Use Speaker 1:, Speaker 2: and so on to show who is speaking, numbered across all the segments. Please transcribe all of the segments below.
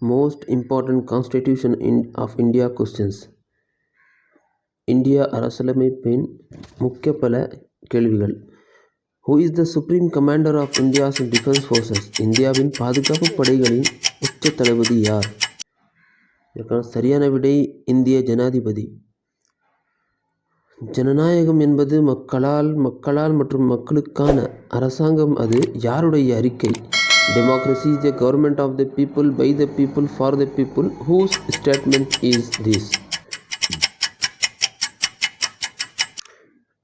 Speaker 1: Most important constitution in of India questions India அரசியலமைப்பின் முக்கிய பல கேள்விகள் who is the supreme commander of India's defence forces இந்தியாவின் பாதுகாப்பு படைகளின் உச்ச தளபதி யார்? இதற்கான சரியான விடை இந்திய ஜனாதிபதி. ஜனநாயகம் என்பது மக்களால் மக்களால் மற்றும் மக்களுக்கான அரசாங்கம் அது. யாருடைய அறிக்கை? Democracy is the government of the people by the people for the people whose statement is this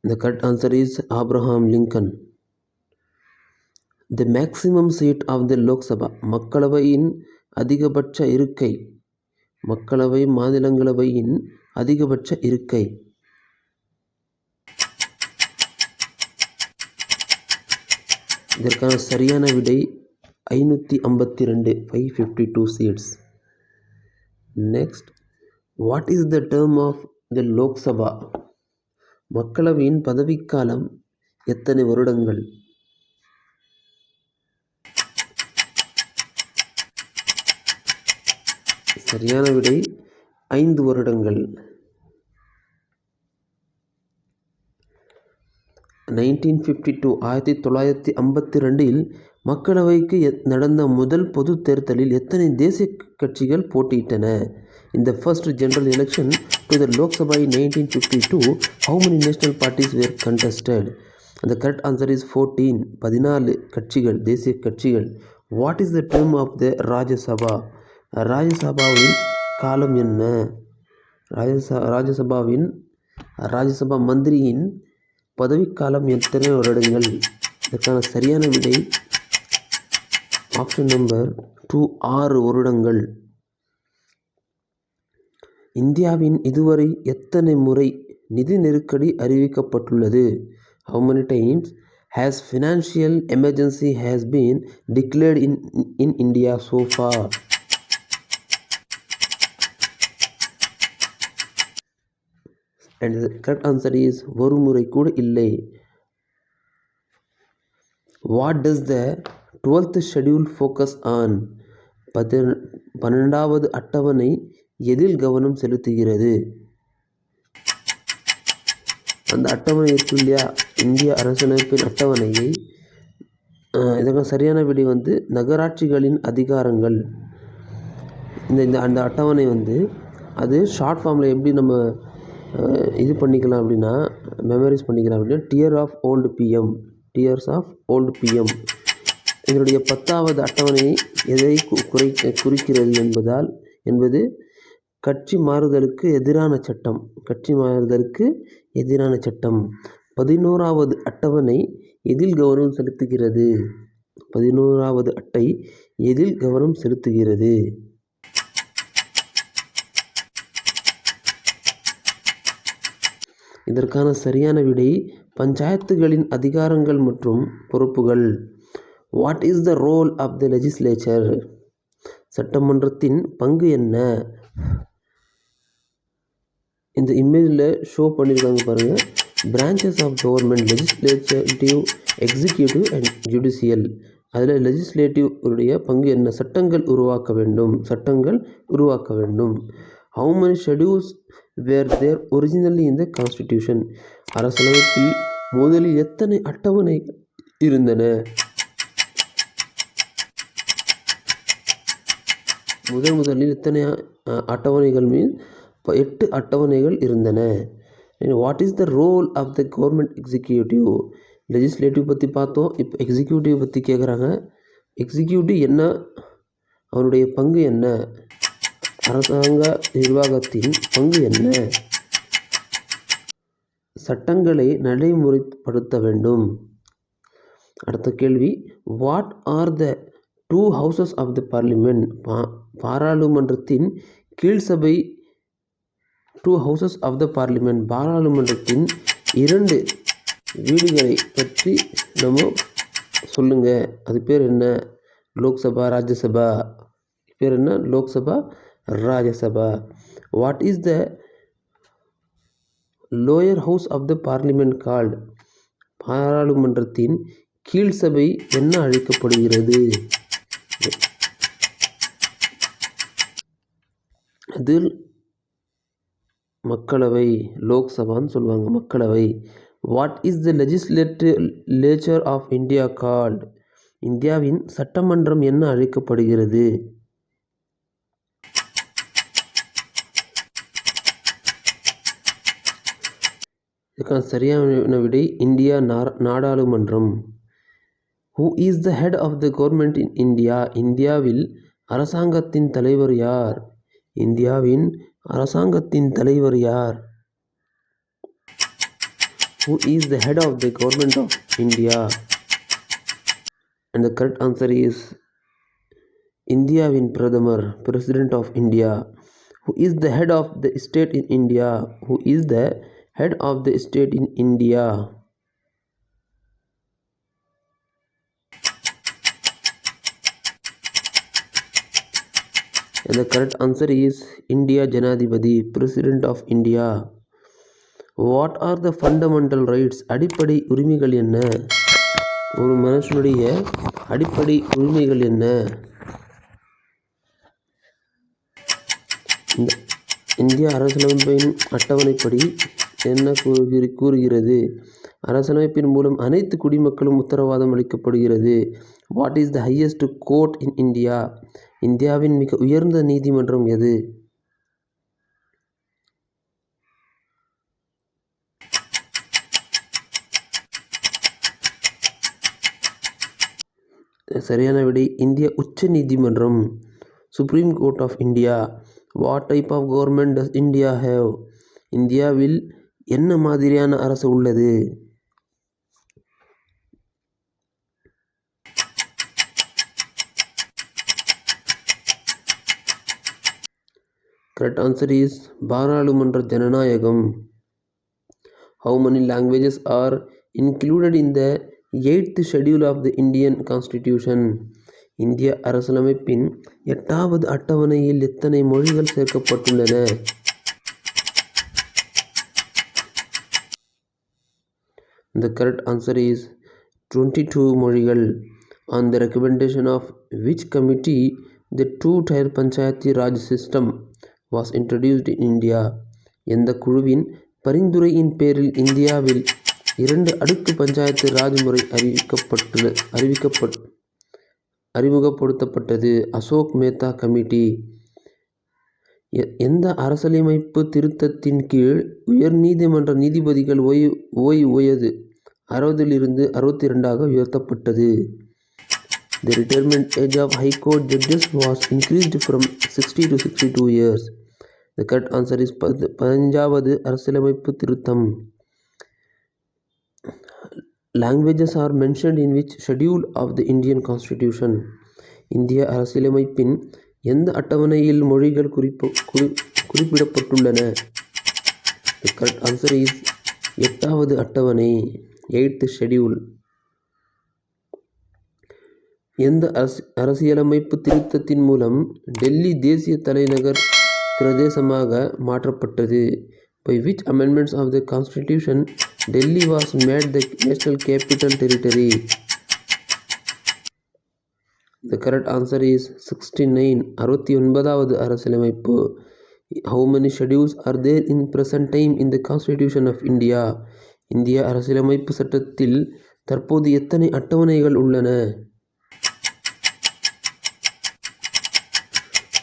Speaker 1: The correct answer is Abraham Lincoln. The maximum seat of the Lok Sabha மக்களவையின் அதிகபட்ச இருக்கை. மக்களவை மாநிலங்களவையின் அதிகபட்ச இருக்கை. இதற்கான சரியான விடை ஐநூற்றி ஐம்பத்தி ரெண்டு five fifty two seats next what is the term of the Lok Sabha மக்களவையின் பதவிக்காலம் எத்தனை வருடங்கள்? சரியான விடை ஐந்து வருடங்கள். நைன்டீன் ஃபிஃப்டி டூ ஆயிரத்தி தொள்ளாயிரத்தி ஐம்பத்தி ரெண்டில் மக்களவைக்கு நடந்த முதல் பொது தேர்தலில் எத்தனை தேசிய கட்சிகள் போட்டியிட்டன? இந்த first general election to the Lok Sabha in nineteen fifty two how many national parties were contested அந்த கரெக்ட் ஆன்சர் இஸ் ஃபோர்டீன் பதினாலு கட்சிகள் தேசிய கட்சிகள். What is the term of the Rajya Sabha? ராஜ்யசபாவின் காலம் என்ன? ராஜ்யச ராஜ்யசபாவின் ராஜ்யசபா மந்திரியின் பதவிக்காலம் எத்தனை வருடங்கள்? இதற்கான சரியான விடை ஆப்ஷன் நம்பர் டூ ஆறு வருடங்கள். இந்தியாவின் இதுவரை எத்தனை முறை நிதி நெருக்கடி அறிவிக்கப்பட்டுள்ளது? How many times has financial emergency has been declared in in India so far and correct answer is ஒரு முறை கூட இல்லை. What does the twelfth schedule focus on பதி பன்னெண்டாவது அட்டவணை எதில் கவனம் செலுத்துகிறது? அந்த அட்டவணை இருக்கு இல்லையா? இந்திய அரசமைப்பின் அட்டவணையை இதற்கு சரியான விடை வந்து நகராட்சிகளின் அதிகாரங்கள். இந்த இந்த அந்த அட்டவணை வந்து அது ஷார்ட் ஃபார்மில் எப்படி நம்ம இது பண்ணிக்கலாம் அப்படின்னா மெமரிஸ் பண்ணிக்கலாம் அப்படின்னா dear of old PM dears of old PM இதனுடைய பத்தாவது அட்டவணை எதை குறை குறிக்கிறது என்பதால் என்பது கட்சி மாறுதலுக்கு எதிரான சட்டம். கட்சி மாறுதலுக்கு எதிரான சட்டம். பதினோராவது அட்டவணை எதில் கவனம் செலுத்துகிறது? பதினோராவது அட்டை எதில் கவனம் செலுத்துகிறது? இதற்கான சரியான விடை பஞ்சாயத்துகளின் அதிகாரங்கள் மற்றும் பொறுப்புகள். What is the role of the legislature சட்டமன்றத்தின் பங்கு என்ன? இந்த இமேஜில் ஷோ பண்ணியிருக்காங்க பாருங்கள் branches of government legislative executive and judicial அதில் லெஜிஸ்லேட்டிவ் உடைய பங்கு என்ன? சட்டங்கள் உருவாக்க வேண்டும். சட்டங்கள் உருவாக்க வேண்டும். How many schedules were there originally இந்த கான்ஸ்டிடியூஷன் அரசியலமைப்பில் முதலில் எத்தனை அட்டவணை இருந்தன? முதன் முதலில் இத்தனை அட்டவணைகள் மீன் எட்டு அட்டவணைகள் இருந்தன? What is the role of the government executive legislative பற்றி பார்த்தோம். இப்போ எக்ஸிக்யூட்டிவ் பற்றி கேட்குறாங்க எக்ஸிக்யூட்டிவ் என்ன? அவனுடைய பங்கு என்ன? அரசாங்க நிர்வாகத்தின் பங்கு என்ன? சட்டங்களை நடைமுறைப்படுத்த வேண்டும். அடுத்த கேள்வி what are the two houses of the parliament பாராளுமன்றத்தின் கீழ் சபை two houses of the parliament பாராளுமன்றத்தின் இரண்டு வீடுகளை பற்றி நம்ம சொல்லுங்கள் அது பேர் என்ன? லோக்சபா ராஜ்யசபா. பேர் என்ன? Lok Sabha Rajya Sabha. What is the lower house of the parliament called பாராளுமன்றத்தின் கீழ் சபை என்ன அழைக்கப்படுகிறது? இது மக்களவை லோக்சபான்னு சொல்லுவாங்க மக்களவை. What is the legislature of India called இந்தியாவின் சட்டமன்றம் என்ன அழைக்கப்படுகிறது? இதுக்கான சரியான விடை இந்தியா நாடாளுமன்றம். Who is the head of the government in India இந்தியாவில் அரசாங்கத்தின் தலைவர் யார்? இந்தியாவின் அரசாங்கத்தின் தலைவர் யார்? Who is the head of the government of India and the correct answer is இந்தியாவின் பிரதமர் president of India who is the head of the state in India who is the head of the state in India And the correct answer is India Janadipati, President of India. What are the fundamental rights அடிப்படை உரிமைகள் என்ன? ஒரு மனுஷனுடைய அடிப்படை உரிமைகள் என்ன? இந்த இந்திய அரசியலமைப்பின் அட்டவணைப்படி என்ன கூறுகிற கூறுகிறது? அரசமைப்பின் மூலம் அனைத்து குடிமக்களும் உத்தரவாதம் அளிக்கப்படுகிறது. What is the highest court in India இந்தியாவின் மிக உயர்ந்த நீதிமன்றம் எது? சரியான விடை இந்திய உச்ச நீதிமன்றம். Supreme court of India what type of government does India have இந்தியாவில் என்ன மாதிரியான அரசு உள்ளது? கரெக்ட் ஆன்சர் இஸ் பாராளுமன்ற ஜனநாயகம். How many languages are included in the eighth schedule of the Indian constitution இந்திய அரசியலமைப்பின் எட்டாவது அட்டவணையில் எத்தனை மொழிகள் சேர்க்கப்பட்டுள்ளன? The correct answer is 22 மொழிகள். On the recommendation of which committee the two tier Panchayati Raj system was introduced in India எந்த குழுவின் பரிந்துரையின் பேரில் இந்தியாவில் இரண்டு அடுக்கு பஞ்சாயத்து ராஜ் முறை அறிவிக்கப்பட்டு அறிவிக்கப்பட் அறிமுகப்படுத்தப்பட்டது. அசோக் மேத்தா கமிட்டி. எந்த அரசியலமைப்பு திருத்தத்தின் கீழ் உயர் நீதிமன்ற நீதிபதிகள் ஓய்வு ஓய்வு ஓயது அறுபதிலிருந்து அறுபத்தி ரெண்டாக உயர்த்தப்பட்டது. The retirement age of high court judges was increased from sixty to sixty two years the correct answer is பதினஞ்சாவது அரசியலமைப்பு திருத்தம். Languages are mentioned in which schedule of the Indian constitution இந்திய அரசியலமைப்பின் எந்த அட்டவணையில் மொழிகள் குறிப்பு குறி குறிப்பிடப்பட்டுள்ளன? த கரெக்ட் ஆன்சர் இஸ் எட்டாவது அட்டவணை எயித்து ஷெட்யூல் எந்த அரசு அரசியலமைப்பு திருத்தத்தின் மூலம் டெல்லி தேசிய தலைநகர் பிரதேசமாக மாற்றப்பட்டது. By which amendments of the constitution Delhi was made the national capital territory the correct answer is sixty nine அறுபத்தி ஒன்பதாவது அரசியலமைப்பு. How many schedules are there in present time in the constitution of India இந்திய அரசியலமைப்பு சட்டத்தில் தற்போது எத்தனை அட்டவணைகள் உள்ளன?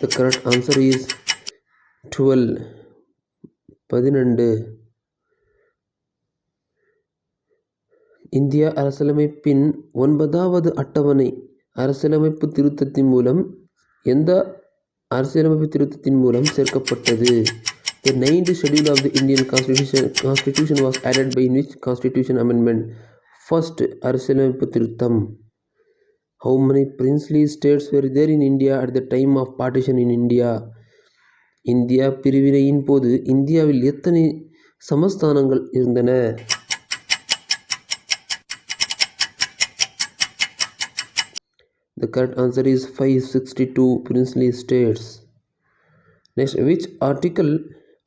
Speaker 1: The correct answer is twelve பதினெண்டு. India அரசியலமைப்பின் ஒன்பதாவது அட்டவணை அரசியலமைப்பு திருத்தத்தின் மூலம் எந்த அரசியலமைப்பு திருத்தத்தின் மூலம் சேர்க்கப்பட்டது? The ninth schedule of the Indian constitution constitution was added by which constitution amendment first அரசியலமைப்பு திருத்தம். How many princely states were there in India at the time of partition in India India பிரிவினையின் போது இந்தியாவில் எத்தனை சமஸ்தானங்கள் இருந்தன The correct answer is 562 princely states. Next, which article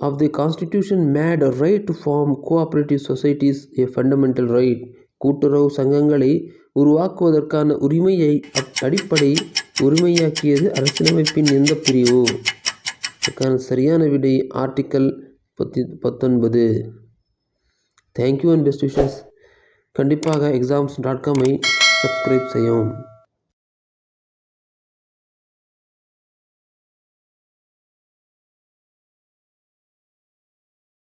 Speaker 1: of the constitution made a right to form cooperative societies a fundamental right? கூட்டுறவு சங்கங்களை உருவாக்குவதற்கான உரிமையை அடிப்படை உரிமையாக்கியது அரசியலமைப்பின் எந்த பிரிவு அதுக்கான சரியான விடை ஆர்டிக்கல் பத்தி பத்தொன்பது. Thank you and best wishes கண்டிப்பாக எக்ஸாம்ஸ் டாட் காமை சப்ஸ்கிரைப் செய்யவும்.